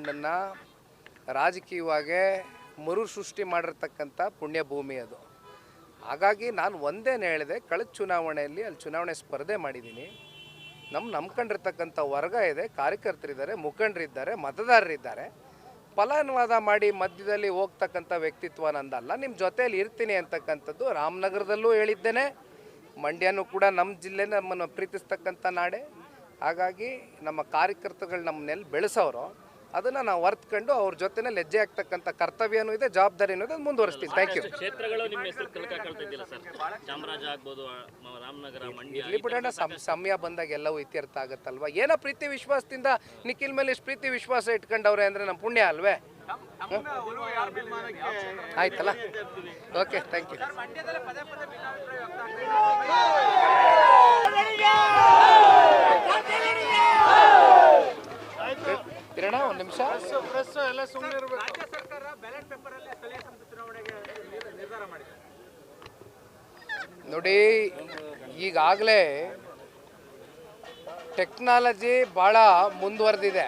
ನ್ನ ರಾಜಕೀಯವಾಗಿ ಮರು ಸೃಷ್ಟಿ ಮಾಡಿರ್ತಕ್ಕಂಥ ಪುಣ್ಯಭೂಮಿ ಅದು. ಹಾಗಾಗಿ ನಾನು ಒಂದೇನು ಹೇಳಿದೆ, ಕಳೆದ ಚುನಾವಣೆಯಲ್ಲಿ ಅಲ್ಲಿ ಚುನಾವಣೆ ಸ್ಪರ್ಧೆ ಮಾಡಿದ್ದೀನಿ. ನಮ್ಮ ನಂಬ್ಕೊಂಡಿರ್ತಕ್ಕಂಥ ವರ್ಗ ಇದೆ, ಕಾರ್ಯಕರ್ತರಿದ್ದಾರೆ, ಮುಖಂಡರಿದ್ದಾರೆ, ಮತದಾರರಿದ್ದಾರೆ. ಫಲಾನುವಾದ ಮಾಡಿ ಮಧ್ಯದಲ್ಲಿ ಹೋಗ್ತಕ್ಕಂಥ ವ್ಯಕ್ತಿತ್ವ ನಂದಲ್ಲ. ನಿಮ್ಮ ಜೊತೆಯಲ್ಲಿ ಇರ್ತೀನಿ ಅಂತಕ್ಕಂಥದ್ದು ರಾಮನಗರದಲ್ಲೂ ಹೇಳಿದ್ದೇನೆ. ಮಂಡ್ಯನೂ ಕೂಡ ನಮ್ಮ ಜಿಲ್ಲೆ ನಮ್ಮನ್ನು ಪ್ರೀತಿಸ್ತಕ್ಕಂಥ ನಾಡೆ. ಹಾಗಾಗಿ ನಮ್ಮ ಕಾರ್ಯಕರ್ತರುಗಳು ನಮ್ಮನ್ನೆಲ್ಲಿ ಬೆಳೆಸೋರು. ಅದನ್ನು ನಾವು ಅರ್ತ್ಕೊಂಡು ಅವ್ರ ಜೊತೆನೇ ಹೆಜ್ಜೆ ಆಗ್ತಕ್ಕಂಥ ಕರ್ತವ್ಯನೂ ಇದೆ ಜವಾಬ್ದಾರಿ ಇದೆ ಮುಂದುವರಿಸ್ತೀನಿ ಥ್ಯಾಂಕ್ ಯು ಕ್ಷೇತ್ರಗಳು ನಿಮ್ಮ ಹೆಸರು ಕಳ್ಕೊಳ್ತಾ ಸರ್? ಚಾಮರಾಜ ಆಗ್ಬೋದು ರಾಮನಗರ ಮಂಡ್ಯ ಇರ್ಲಿ ಬಿಡೋಣ ಸಮ್ ಸಮಯ ಬಂದಾಗ ಎಲ್ಲವೂ ಇತ್ಯರ್ಥ ಆಗುತ್ತಲ್ವಾ? ಏನೋ ಪ್ರೀತಿ ವಿಶ್ವಾಸದಿಂದ ನಿಖಿಲ್ ಮೇಲೆ ಇಷ್ಟು ಪ್ರೀತಿ ವಿಶ್ವಾಸ ಇಟ್ಕೊಂಡವ್ರೆ ಅಂದರೆ ನಮ್ಮ ಪುಣ್ಯ ಅಲ್ವೇ? ಆಯ್ತಲ್ಲ? ಓಕೆ ಥ್ಯಾಂಕ್ ಯು ನೋಡಿ ಈಗಾಗಲೇ ಟೆಕ್ನಾಲಜಿ ಭಾಳ ಮುಂದುವರೆದಿದೆ.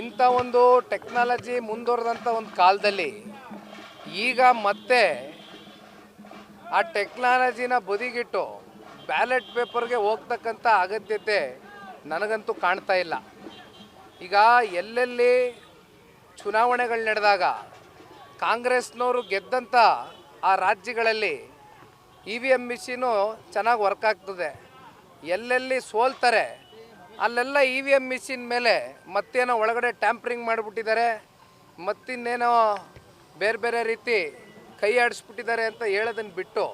ಇಂಥ ಒಂದು ಟೆಕ್ನಾಲಜಿ ಮುಂದುವರೆದಂಥ ಒಂದು ಕಾಲದಲ್ಲಿ ಈಗ ಮತ್ತೆ ಆ ಟೆಕ್ನಾಲಜಿನ ಬದಿಗಿಟ್ಟು ಬ್ಯಾಲೆಟ್ ಪೇಪರ್ಗೆ ಹೋಗ್ತಕ್ಕಂಥ ಅಗತ್ಯತೆ ನನಗಂತೂ ಕಾಣ್ತಾ ಇಲ್ಲ. ಈಗ ಎಲ್ಲೆಲ್ಲಿ ಚುನಾವಣೆಗಳು ನಡೆದಾಗ ಕಾಂಗ್ರೆಸ್ನವರು ಗೆದ್ದಂಥ ಆ ರಾಜ್ಯಗಳಲ್ಲಿ ಇ ವಿ ಎಂ ಮಿಷಿನು ಚೆನ್ನಾಗಿ ವರ್ಕ್ ಆಗ್ತದೆ. ಎಲ್ಲೆಲ್ಲಿ ಸೋಲ್ತಾರೆ, ಅಲ್ಲೆಲ್ಲ ಇ ವಿ ಎಂ ಮಿಷಿನ್ ಮೇಲೆ ಮತ್ತೇನೋ ಒಳಗಡೆ ಟ್ಯಾಂಪ್ರಿಂಗ್ ಮಾಡಿಬಿಟ್ಟಿದ್ದಾರೆ, ಮತ್ತಿನ್ನೇನೋ ಬೇರೆ ಬೇರೆ ರೀತಿ ಕೈ ಆಡಿಸ್ಬಿಟ್ಟಿದ್ದಾರೆ ಅಂತ ಹೇಳೋದನ್ನು ಬಿಟ್ಟು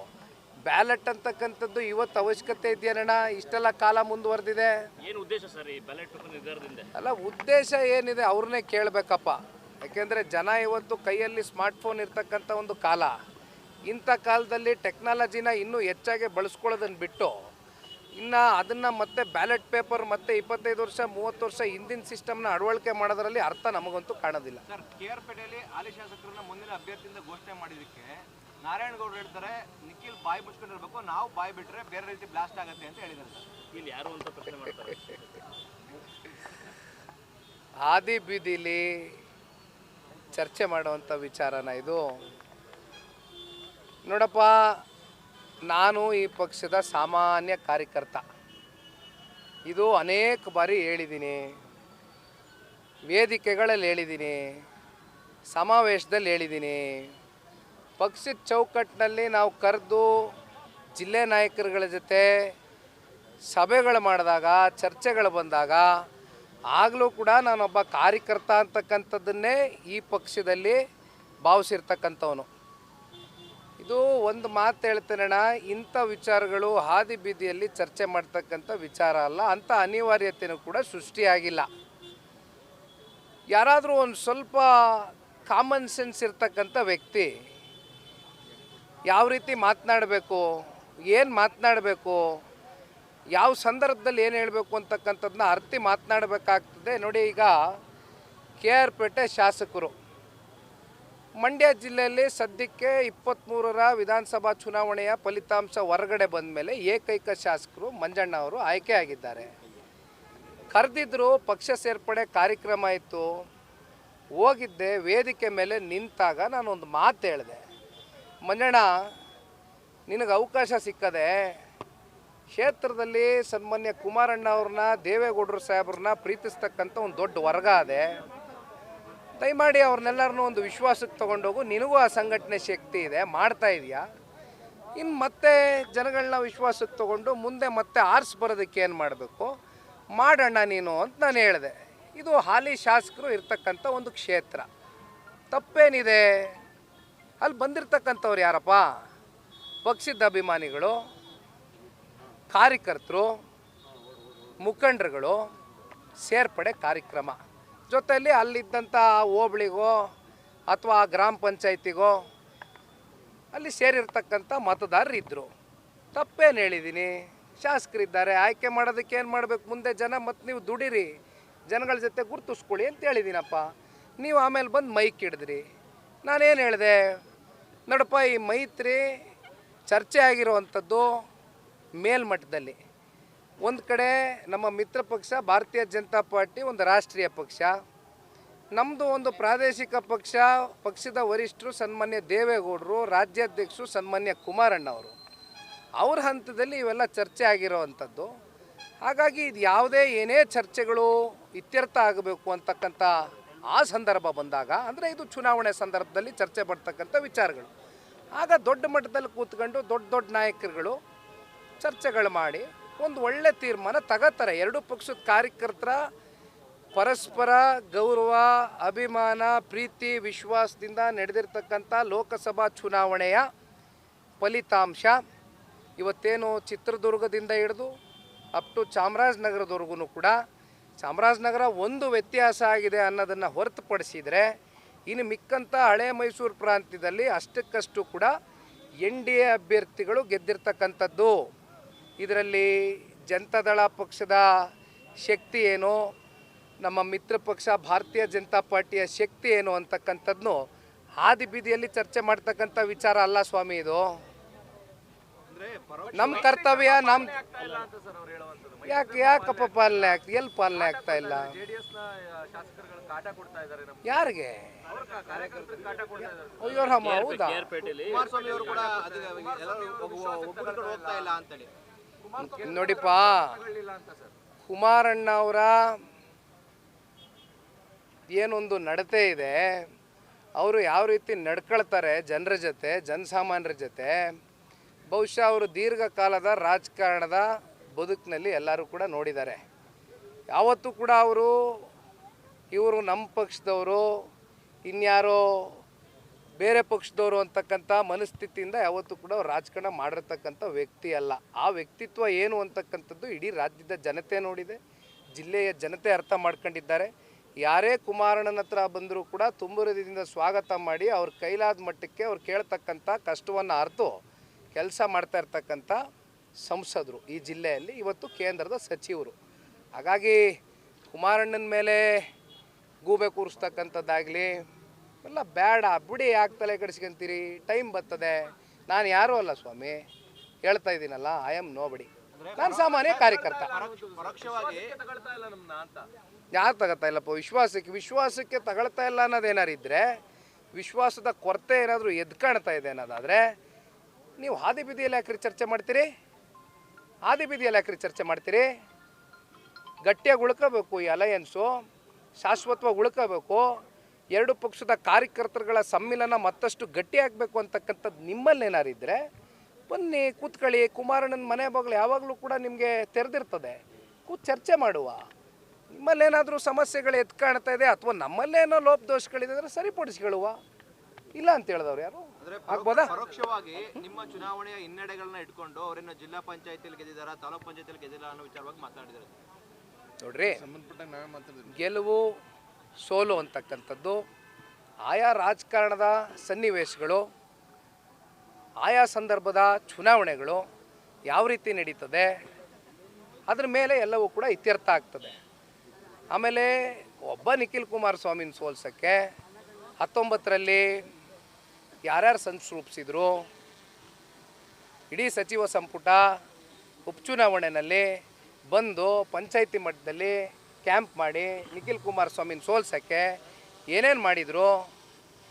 ಬ್ಯಾಲೆಟ್ ಅಂತಕ್ಕಂಥದ್ದು ಇವತ್ತು ಅವಶ್ಯಕತೆ ಇದೆಯೇನಣ್ಣ ಇಷ್ಟೆಲ್ಲ ಕಾಲ ಮುಂದುವರೆದಿದೆ. ಏನು ಉದ್ದೇಶ ಸರ್ ಈ ಬ್ಯಾಲೆಟ್ ನಿರ್ಧಾರದಿಂದ? ಅಲ್ಲ ಉದ್ದೇಶ ಏನಿದೆ ಅವ್ರನ್ನೇ ಕೇಳಬೇಕಪ್ಪ. ಯಾಕೆಂದರೆ ಜನ ಇವತ್ತು ಕೈಯಲ್ಲಿ ಸ್ಮಾರ್ಟ್ಫೋನ್ ಇರ್ತಕ್ಕಂಥ ಒಂದು ಕಾಲ. ಇಂಥ ಕಾಲದಲ್ಲಿ ಟೆಕ್ನಾಲಜಿನ ಇನ್ನೂ ಹೆಚ್ಚಾಗಿ ಬಳಸ್ಕೊಳ್ಳೋದನ್ನು ಬಿಟ್ಟು ಇನ್ನು ಅದನ್ನು ಮತ್ತೆ ಬ್ಯಾಲೆಟ್ ಪೇಪರ್ ಮತ್ತೆ ಇಪ್ಪತ್ತೈದು ವರ್ಷ ಮೂವತ್ತು ವರ್ಷ ಹಿಂದಿನ ಸಿಸ್ಟಮ್ನ ಅಳವಳಿಕೆ ಮಾಡೋದರಲ್ಲಿ ಅರ್ಥ ನಮಗಂತೂ ಕಾಣೋದಿಲ್ಲ. ಸರ್ ಕೆ ಆರ್ ಪೇಟೆಯಲ್ಲಿ ಹಾಲಿ ಶಾಸಕರನ್ನ ಮುಂದಿನ ಅಭ್ಯರ್ಥಿಯಿಂದ ಘೋಷಣೆ ಮಾಡಿದಕ್ಕೆ ನಾರಾಯಣಗೌಡರು ಹೇಳ್ತಾರೆ ನಿಖಿಲ್ ಬಾಯಿ ಮುಚ್ಕೊಂಡಿರ್ಬೇಕು ನಾವು ಬಾಯಿ ಬಿಟ್ರೆ ಬೇರೆ ರೀತಿ ಬ್ಲಾಸ್ಟ್ ಆಗುತ್ತೆ ಅಂತ ಹೇಳಿದ್ರು ಸರ್. ಇಲ್ಲಿ ಯಾರು ಅಂತ ಪ್ರಶ್ನೆ ಮಾಡ್ತಾರೆ? ಹಾದಿ ಬೀದಿಲಿ ಚರ್ಚೆ ಮಾಡುವಂಥ ವಿಚಾರನ ಇದು. ನೋಡಪ್ಪ ನಾನು ಈ ಪಕ್ಷದ ಸಾಮಾನ್ಯ ಕಾರ್ಯಕರ್ತ. ಇದು ಅನೇಕ ಬಾರಿ ಹೇಳಿದ್ದೀನಿ. ವೇದಿಕೆಗಳಲ್ಲಿ ಹೇಳಿದ್ದೀನಿ. ಸಮಾವೇಶದಲ್ಲಿ ಹೇಳಿದ್ದೀನಿ. ಪಕ್ಷದ ಚೌಕಟ್ಟಿನಲ್ಲಿ ನಾವು ಕರೆದು ಜಿಲ್ಲೆ ನಾಯಕರುಗಳ ಜೊತೆ ಸಭೆಗಳು ಮಾಡಿದಾಗ, ಚರ್ಚೆಗಳು ಬಂದಾಗ ಆಗಲೂ ಕೂಡ ನಾನೊಬ್ಬ ಕಾರ್ಯಕರ್ತ ಅಂತಕ್ಕಂಥದ್ದನ್ನೇ ಈ ಪಕ್ಷದಲ್ಲಿ ಭಾವಿಸಿರ್ತಕ್ಕಂಥವನು. ಇದು ಒಂದು ಮಾತು ಹೇಳ್ತೇನಣ್ಣ ಇಂಥ ವಿಚಾರಗಳು ಹಾದಿ ಬೀದಿಯಲ್ಲಿ ಚರ್ಚೆ ಮಾಡ್ತಕ್ಕಂಥ ವಿಚಾರ ಅಲ್ಲ, ಅಂಥ ಅನಿವಾರ್ಯತೆಯೂ ಕೂಡ ಸೃಷ್ಟಿಯಾಗಿಲ್ಲ. ಯಾರಾದರೂ ಒಂದು ಸ್ವಲ್ಪ ಕಾಮನ್ ಸೆನ್ಸ್ ಇರ್ತಕ್ಕಂಥ ವ್ಯಕ್ತಿ ಯಾವ ರೀತಿ ಮಾತನಾಡಬೇಕು, ಏನು ಮಾತನಾಡಬೇಕು, ಯಾವ ಸಂದರ್ಭದಲ್ಲಿ ಏನು ಹೇಳಬೇಕು ಅಂತಕ್ಕಂಥದ್ದನ್ನ ಅರ್ತಿ ಮಾತನಾಡಬೇಕಾಗ್ತದೆ. ನೋಡಿ ಈಗ ಕೆ ಆರ್ ಪೇಟೆ ಶಾಸಕರು. ಮಂಡ್ಯ ಜಿಲ್ಲೆಯಲ್ಲಿ ಸದ್ಯಕ್ಕೆ ಇಪ್ಪತ್ತ್ಮೂರರ ವಿಧಾನಸಭಾ ಚುನಾವಣೆಯ ಫಲಿತಾಂಶ ಹೊರಗಡೆ ಬಂದ ಮೇಲೆ ಏಕೈಕ ಶಾಸಕರು ಮಂಜಣ್ಣ ಅವರು ಆಯ್ಕೆಯಾಗಿದ್ದಾರೆ ಕರೆದಿದ್ದರು ಪಕ್ಷ ಸೇರ್ಪಡೆ ಕಾರ್ಯಕ್ರಮ ಇತ್ತು. ಹೋಗಿದ್ದೆ, ವೇದಿಕೆ ಮೇಲೆ ನಿಂತಾಗ ನಾನೊಂದು ಮಾತು ಹೇಳಿದೆ. ಮಂಜಣ್ಣ ನಿನಗೆ ಅವಕಾಶ ಸಿಕ್ಕದೆ ಕ್ಷೇತ್ರದಲ್ಲಿ ಸನ್ಮಾನ್ಯ ಕುಮಾರಣ್ಣ ಅವ್ರನ್ನ, ದೇವೇಗೌಡರು ಸಾಹೇಬ್ರನ್ನ ಪ್ರೀತಿಸ್ತಕ್ಕಂಥ ಒಂದು ದೊಡ್ಡ ವರ್ಗ ಅದೆ ದಯಮಾಡಿ ಅವ್ರನ್ನೆಲ್ಲರನ್ನೂ ಒಂದು ವಿಶ್ವಾಸಕ್ಕೆ ತೊಗೊಂಡೋಗು. ನಿನಗೂ ಆ ಸಂಘಟನೆ ಶಕ್ತಿ ಇದೆ, ಮಾಡ್ತಾ ಇದೆಯಾ? ಇನ್ನು ಮತ್ತೆ ಜನಗಳನ್ನ ವಿಶ್ವಾಸಕ್ಕೆ ತಗೊಂಡು ಮುಂದೆ ಮತ್ತೆ ಆರ್ಸ್ ಬರೋದಕ್ಕೆ ಏನು ಮಾಡಬೇಕು? ಮಾಡೋಣ ನೀನು ಅಂತ ನಾನು ಹೇಳಿದೆ. ಇದು ಹಾಲಿ ಶಾಸಕರು ಇರ್ತಕ್ಕಂಥ ಒಂದು ಕ್ಷೇತ್ರ. ತಪ್ಪೇನಿದೆ? ಅಲ್ಲಿ ಬಂದಿರ್ತಕ್ಕಂಥವ್ರು ಯಾರಪ್ಪ? ಪಕ್ಷದ ಅಭಿಮಾನಿಗಳು, ಕಾರ್ಯಕರ್ತರು, ಮುಖಂಡರುಗಳು, ಸೇರ್ಪಡೆ ಕಾರ್ಯಕ್ರಮ. ಜೊತೆಯಲ್ಲಿ ಅಲ್ಲಿದ್ದಂಥ ಹೋಬಳಿಗೋ ಅಥವಾ ಗ್ರಾಮ ಪಂಚಾಯತಿಗೋ, ಅಲ್ಲಿ ಸೇರಿರ್ತಕ್ಕಂಥ ಮತದಾರರು ಇದ್ದರು ತಪ್ಪೇನು ಹೇಳಿದ್ದೀನಿ ಶಾಸಕರಿದ್ದಾರೆ, ಆಯ್ಕೆ ಮಾಡೋದಕ್ಕೆ ಏನು ಮಾಡಬೇಕು? ಮುಂದೆ ಜನ ಮತ್ತು ನೀವು ದುಡಿರಿ. ಜನಗಳ ಜೊತೆ ಗುರುತಿಸ್ಕೊಳ್ಳಿ ಅಂತ ಹೇಳಿದ್ದೀನಪ್ಪ ನೀವು ಆಮೇಲೆ ಬಂದು ಮೈಕ್ ಹಿಡಿದ್ರಿ. ನಾನೇನು ಹೇಳಿದೆ? ನೋಡಪ್ಪ, ಈ ಮೈತ್ರಿ ಚರ್ಚೆ ಆಗಿರುವಂಥದ್ದು ಮೇಲ್ಮಟ್ಟದಲ್ಲಿ. ಒಂದು ಕಡೆ ನಮ್ಮ ಮಿತ್ರ ಪಕ್ಷ, ಭಾರತೀಯ ಜನತಾ ಪಾರ್ಟಿ, ಒಂದು ರಾಷ್ಟ್ರೀಯ ಪಕ್ಷ. ನಮ್ಮದು ಒಂದು ಪ್ರಾದೇಶಿಕ ಪಕ್ಷ, ಪಕ್ಷದ ವರಿಷ್ಠರು ಸನ್ಮಾನ್ಯ ದೇವೇಗೌಡರು, ರಾಜ್ಯಾಧ್ಯಕ್ಷರು ಸನ್ಮಾನ್ಯ ಕುಮಾರಣ್ಣವರು ಅವ್ರ. ಹಂತದಲ್ಲಿ ಇವೆಲ್ಲ ಚರ್ಚೆ ಆಗಿರೋವಂಥದ್ದು. ಹಾಗಾಗಿ ಇದು ಯಾವುದೇ ಏನೇ ಚರ್ಚೆಗಳು ಇತ್ಯರ್ಥ ಆಗಬೇಕು ಅಂತಕ್ಕಂಥ ಆ ಸಂದರ್ಭ ಬಂದಾಗ, ಅಂದರೆ ಇದು ಚುನಾವಣೆ ಸಂದರ್ಭದಲ್ಲಿ ಚರ್ಚೆ ಬರ್ತಕ್ಕಂಥ ವಿಚಾರಗಳು. ಆಗ ದೊಡ್ಡ ಮಟ್ಟದಲ್ಲಿ ಕೂತ್ಕೊಂಡು ದೊಡ್ಡ ದೊಡ್ಡ ನಾಯಕರುಗಳು ಚರ್ಚೆಗಳು ಮಾಡಿ, ಒಂದು ಒಳ್ಳೆ ತೀರ್ಮಾನ ತಗೋತಾರೆ. ಎರಡೂ ಪಕ್ಷದ ಕಾರ್ಯಕರ್ತರ ಪರಸ್ಪರ ಗೌರವ, ಅಭಿಮಾನ, ಪ್ರೀತಿ, ವಿಶ್ವಾಸದಿಂದ ನಡೆದಿರ್ತಕ್ಕಂಥ ಲೋಕಸಭಾ ಚುನಾವಣೆಯ ಫಲಿತಾಂಶ ಇವತ್ತೇನು ಚಿತ್ರದುರ್ಗದಿಂದ ಹಿಡಿದು ಅಪ್ ಟು ಚಾಮರಾಜನಗರದವರೆಗೂ ಕೂಡ ಚಾಮರಾಜನಗರ ಒಂದು ವ್ಯತ್ಯಾಸ ಆಗಿದೆ ಅನ್ನೋದನ್ನು ಹೊರತುಪಡಿಸಿದರೆ, ಇನ್ನು ಮಿಕ್ಕಂಥ ಹಳೆ ಮೈಸೂರು ಪ್ರಾಂತ್ಯದಲ್ಲಿ ಅಷ್ಟಕ್ಕಷ್ಟು ಕೂಡ ಎನ್ ಡಿ ಎ ಅಭ್ಯರ್ಥಿಗಳು ಗೆದ್ದಿರ್ತಕ್ಕಂಥದ್ದು. ಇದರಲ್ಲಿ ಜನತಾದಳ ಪಕ್ಷದ ಶಕ್ತಿ ಏನು? ನಮ್ಮ ಮಿತ್ರ ಪಕ್ಷ ಭಾರತೀಯ ಜನತಾ ಪಾರ್ಟಿಯ ಶಕ್ತಿ ಏನು ಅಂತಕ್ಕಂಥದ್ದು ಹಾದಿ ಬೀದಿಯಲ್ಲಿ ಚರ್ಚೆ ಮಾಡ್ತಕ್ಕಂಥ ವಿಚಾರ ಅಲ್ಲ ಸ್ವಾಮಿ ಇದು. ನಮ್ಮ ಕರ್ತವ್ಯ ನಮ್ಮ ಯಾಕೆ ಯಾಕಪ್ಪ ಪಾಲನೆ ಆಗ್ತಾ ಎಲ್ಲಿ ಪಾಲನೆ ಆಗ್ತಾ ಇಲ್ಲ? ಯಾರಿಗೆ? ಅಯ್ಯೋ, ರಾಮ, ಹೌದಾ? ನೋಡಿಪ್ಪ, ಕುಮಾರಣ್ಣ ಅವರ ಏನೊಂದು ನಡತೆ ಇದೆ. ಅವರು ಯಾವ ರೀತಿ ನಡ್ಕೊಳ್ತಾರೆ ಜನರ ಜೊತೆ ಜನಸಾಮಾನ್ಯರ ಜೊತೆ ಬಹುಶಃ ಅವರು ದೀರ್ಘಕಾಲದ ರಾಜಕಾರಣದ ಬದುಕಿನಲ್ಲಿ ಎಲ್ಲರೂ ಕೂಡ ನೋಡಿದ್ದಾರೆ. ಯಾವತ್ತೂ ಕೂಡ ಅವರು ಇವರು ನಮ್ಮ ಪಕ್ಷದವರು, ಇನ್ಯಾರೋ ಬೇರೆ ಪಕ್ಷದವರು ಅಂತಕ್ಕಂಥ ಮನಸ್ಥಿತಿಯಿಂದ ಯಾವತ್ತೂ ಕೂಡ ಅವ್ರು ರಾಜಕಾರಣ ಮಾಡಿರ್ತಕ್ಕಂಥ ವ್ಯಕ್ತಿ ಅಲ್ಲ. ಆ ವ್ಯಕ್ತಿತ್ವ ಏನು ಅಂತಕ್ಕಂಥದ್ದು ಇಡೀ ರಾಜ್ಯದ ಜನತೆ ನೋಡಿದೆ, ಜಿಲ್ಲೆಯ ಜನತೆ ಅರ್ಥ ಮಾಡ್ಕೊಂಡಿದ್ದಾರೆ. ಯಾರೇ ಕುಮಾರಣ್ಣನ ಹತ್ರ ಬಂದರೂ ಕೂಡ ತುಂಬುರದಿಂದ ಸ್ವಾಗತ ಮಾಡಿ ಅವ್ರ ಕೈಲಾದ ಮಟ್ಟಕ್ಕೆ ಅವ್ರು ಕೇಳ್ತಕ್ಕಂಥ ಕಷ್ಟವನ್ನು ಅರ್ತು ಕೆಲಸ ಮಾಡ್ತಾ ಇರ್ತಕ್ಕಂಥ ಸಂಸದರು ಈ ಜಿಲ್ಲೆಯಲ್ಲಿ ಇವತ್ತು ಕೇಂದ್ರದ ಸಚಿವರು. ಹಾಗಾಗಿ ಕುಮಾರಣ್ಣನ ಮೇಲೆ ಗೂಬೆ ಕೂರಿಸ್ತಕ್ಕಂಥದ್ದಾಗಲಿ ಎಲ್ಲ ಬೇಡ ಬಿಡಿ ಯಾಕೆ ತಲೆ ಕೆಡಿಸ್ಕೊಂತೀರಿ? ಟೈಮ್ ಬರ್ತದೆ. ನಾನು ಯಾರೂ ಅಲ್ಲ ಸ್ವಾಮಿ. ಹೇಳ್ತಾ ಇದ್ದೀನಲ್ಲ ಐ ಆಮ್ ನೋ ಬಡಿ ನಾನು ಸಾಮಾನ್ಯ ಕಾರ್ಯಕರ್ತ. ಯಾರು ತಗೋತಾ ಇಲ್ಲಪ್ಪ ವಿಶ್ವಾಸಕ್ಕೆ ವಿಶ್ವಾಸಕ್ಕೆ ತಗೊಳ್ತಾ ಇಲ್ಲ ಅನ್ನೋದೇನಾರಿದ್ರೆ ವಿಶ್ವಾಸದ ಕೊರತೆ ಏನಾದರೂ ಎದ್ಕಾಣ್ತಾ ಇದೆ ಅನ್ನೋದಾದರೆ ನೀವು ಹಾದಿ ಬೀದಿಯಲ್ಲಿ ಯಾಕ್ರಿ ಚರ್ಚೆ ಮಾಡ್ತೀರಿ? ಹಾದಿ ಬೀದಿಯಲ್ಲಿ ಯಾಕ್ರಿ ಚರ್ಚೆ ಮಾಡ್ತೀರಿ? ಗಟ್ಟಿಯಾಗಿ ಉಳ್ಕೋಬೇಕು ಈ ಅಲಯನ್ಸು, ಶಾಶ್ವತವಾಗಿ ಉಳ್ಕೋಬೇಕು. ಎರಡು ಪಕ್ಷದ ಕಾರ್ಯಕರ್ತರುಗಳ ಸಮ್ಮಿಲನ ಮತ್ತಷ್ಟು ಗಟ್ಟಿಯಾಗಬೇಕು ಅಂತಕ್ಕಂಥದ್ದು ನಿಮ್ಮಲ್ಲಿ ಏನಾರು ಇದ್ದರೆ ಬನ್ನಿ, ಕೂತ್ಕೊಳ್ಳಿ. ಕುಮಾರಣ್ಣನ ಮನೆ ಬಾಗಿಲು ಯಾವಾಗಲೂ ಕೂಡ ನಿಮಗೆ ತೆರೆದಿರ್ತದೆ. ಕೂತ್ ಚರ್ಚೆ ಮಾಡುವ. ನಿಮ್ಮಲ್ಲೇನಾದರೂ ಸಮಸ್ಯೆಗಳು ಕಾಣ್ತಾ ಇದೆ ಅಥವಾ ನಮ್ಮಲ್ಲೇನೋ ಲೋಪದೋಷಗಳಿದೆ ಅಂದರೆ ಸರಿಪಡಿಸ್ಕೊಳ್ಳುವ. ಇಲ್ಲ ಅಂತ ಹೇಳಿದವ್ರು ಯಾರು? ಆಗ್ಬೋದಾ? ಪರೋಕ್ಷವಾಗಿ ನಿಮ್ಮ ಚುನಾವಣೆಯ ಹಿನ್ನಡೆಗಳನ್ನ ಇಟ್ಕೊಂಡು ಅವರನ್ನ ಜಿಲ್ಲಾ ಪಂಚಾಯತಿಯಲ್ಲಿ ಗೆದ್ದಿದಾರ ತಾಲೂಕ್ ಪಂಚಾಯತಿಯಲ್ಲಿ ಗೆದ್ದಿಲ್ಲ ಅನ್ನೋ ವಿಚಾರವಾಗಿ ಮಾತಾಡಿದ್ದಾರೆ ನೋಡ್ರಿ ಗೆಲುವು ಸೋಲು ಅಂತಕ್ಕಂಥದ್ದು ಆಯಾ ರಾಜಕಾರಣದ ಸನ್ನಿವೇಶಗಳು ಆಯಾ ಸಂದರ್ಭದ ಚುನಾವಣೆಗಳು ಯಾವ ರೀತಿ ನಡೀತದೆ ಅದ್ರ ಮೇಲೆ ಎಲ್ಲವೂ ಕೂಡ ಇತ್ಯರ್ಥ ಆಗ್ತದೆ. ಆಮೇಲೆ ಒಬ್ಬ ನಿಖಿಲ್ ಕುಮಾರಸ್ವಾಮಿನ ಸೋಲ್ಸೋಕ್ಕೆ ಹತ್ತೊಂಬತ್ತರಲ್ಲಿ ಯಾರ್ಯಾರು ಸಂಚು ರೂಪಿಸಿದ್ರು? ಇಡೀ ಸಚಿವ ಸಂಪುಟ ಉಪಚುನಾವಣೆಯಲ್ಲಿ ಬಂದು ಪಂಚಾಯಿತಿ ಮಟ್ಟದಲ್ಲಿ ಕ್ಯಾಂಪ್ ಮಾಡಿ ನಿಖಿಲ್ ಕುಮಾರಸ್ವಾಮಿನ ಸೋಲ್ಸೋಕ್ಕೆ ಏನೇನು ಮಾಡಿದರು?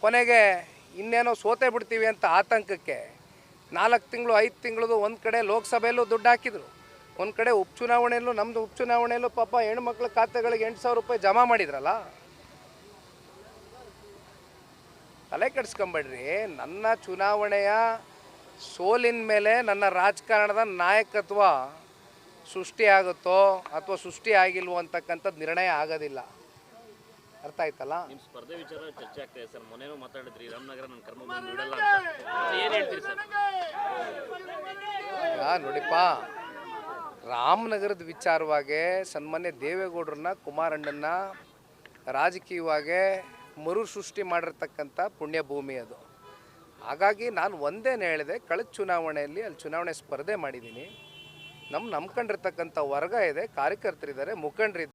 ಕೊನೆಗೆ ಇನ್ನೇನೋ ಸೋತೆ ಬಿಡ್ತೀವಿ ಅಂತ ಆತಂಕಕ್ಕೆ ನಾಲ್ಕು ತಿಂಗಳು, ಐದು ತಿಂಗಳದು ಒಂದು ಕಡೆ ಲೋಕಸಭೆಯಲ್ಲೂ ದುಡ್ಡು ಹಾಕಿದರು. ಒಂದು ಕಡೆ ಉಪಚುನಾವಣೆಯಲ್ಲೂ ನಮ್ಮದು ಉಪಚುನಾವಣೆಯಲ್ಲೂ ಪಾಪ ಹೆಣ್ಮಕ್ಳ ಖಾತೆಗಳಿಗೆ ಎಂಟು ಸಾವಿರ ರೂಪಾಯಿ ಜಮಾ ಮಾಡಿದ್ರಲ್ಲ? ತಲೆ ಕೆಡಿಸ್ಕೊಂಬೇಡ್ರಿ. ನನ್ನ ಚುನಾವಣೆಯ ಸೋಲಿನ ಮೇಲೆ ನನ್ನ ರಾಜಕಾರಣದ ನಾಯಕತ್ವ ಸೃಷ್ಟಿಯಾಗುತ್ತೋ ಅಥವಾ ಸೃಷ್ಟಿ ಆಗಿಲ್ವೋ ಅಂತಕ್ಕಂಥದ್ದು ನಿರ್ಣಯ ಆಗೋದಿಲ್ಲ. ಅರ್ಥ ಆಯ್ತಲ್ಲ? ನಿಮ್ಮ ಸ್ಪರ್ಧೆ ವಿಚಾರ ಚರ್ಚೆ ಆಗ್ತಾ ಇದೆ ಸರ್. ಮೊನ್ನೆನೂ ಮಾತಾಡಿದ್ರಿ ರಾಮನಗರ ನನ್ನ ಕರ್ಮ ಬಿಡಲ್ಲ ಅಂತ. ಏನು ಹೇಳ್ತೀರಿ ಸರ್? ಈಗ ನೋಡಿಪ್ಪ ರಾಮನಗರದ ವಿಚಾರವಾಗಿ ಸನ್ಮಾನ್ಯ ದೇವೇಗೌಡರನ್ನ ಕುಮಾರಣ್ಣನ ರಾಜಕೀಯವಾಗಿ ಮರು ಸೃಷ್ಟಿ ಮಾಡಿರ್ತಕ್ಕಂಥ ಪುಣ್ಯಭೂಮಿ ಅದು. ಹಾಗಾಗಿ ನಾನು ಒಂದೇನು ಹೇಳಿದೆ, ಕಳೆದ ಚುನಾವಣೆಯಲ್ಲಿ ಅಲ್ಲಿ ಚುನಾವಣೆ ಸ್ಪರ್ಧೆ ಮಾಡಿದ್ದೀನಿ ನಮ್ಮ ನಂಬ್ಕೊಂಡಿರ್ತಕ್ಕಂಥ ವರ್ಗ ಇದೆ, ಕಾರ್ಯಕರ್ತರಿದ್ದಾರೆ, ಮುಖಂಡರಿದ್ದಾರೆ.